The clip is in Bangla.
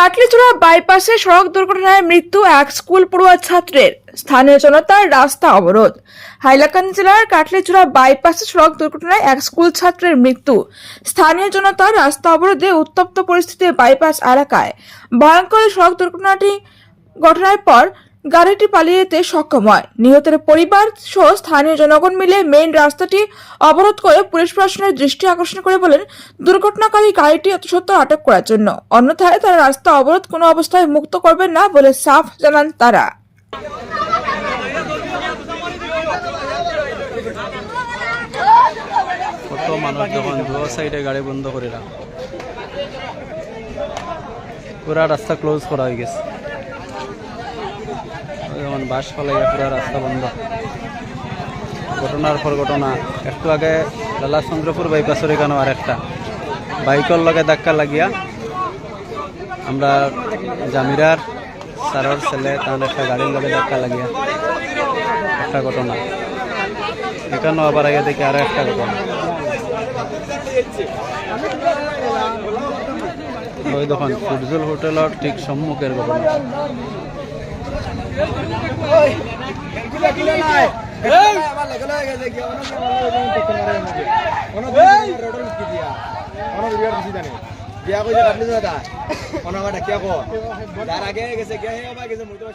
কাটলিচুড়া বাইপাসে সড়ক দুর্ঘটনায় মৃত্যু এক স্কুল পড়ুয়া ছাত্রের। স্থানীয় জনতার রাস্তা অবরোধ। হাইলাকান্দি জেলার কাটলিচুড়া বাইপাসে সড়ক দুর্ঘটনায় এক স্কুল ছাত্রের মৃত্যু। স্থানীয় জনতার রাস্তা অবরোধে উত্তপ্ত পরিস্থিতি বাইপাস এলাকায়। ভয়ঙ্কর সড়ক দুর্ঘটনাটি ঘটনার পর গাড়িটি পালিয়ে যেতে সক্ষম হয়। নিহতের পরিবার সহ স্থানীয় জনগণ মিলে মেইন রাস্তাটি অবরোধ করে পুলিশ প্রশাসনের দৃষ্টি আকর্ষণ করে বলেন, দুর্ঘটনাকারী গাড়িটি সত্ত্বর আটক করার জন্য। অন্যথায় তারা রাস্তা অবরোধ কোনো অবস্থায় মুক্ত করবেন না বলে সাফ জানান তারা। গাড়ি বন্ধ করে রাখ। রাস্তা ক্লোজ করা হয়ে গেছে। যেমন বাস ফলাইয়া পুরা রাস্তা বন্ধ। ঘটনার পর ঘটনা। একটু আগে লালা চন্দ্রপুর বাইপাসের এখানে আর একটা। বাইকের লগে ধাক্কা লাগিয়া আমরা জামিরার সারর ছেলে তাহলে একটা গাড়ির লগে ধাক্কা লাগিয়া একটা ঘটনা। এখানেও আবার আগে দেখি আরও একটা ঘটনা। ওই দেখুন ফুটজুল হোটেলের ঠিক সম্মুখের ঘটনা। বিয়া কইছে কাটলি দাদা অনাগা ডাকিয়া কো যার আগে গেছে গিয়া হে গেছে মুই তো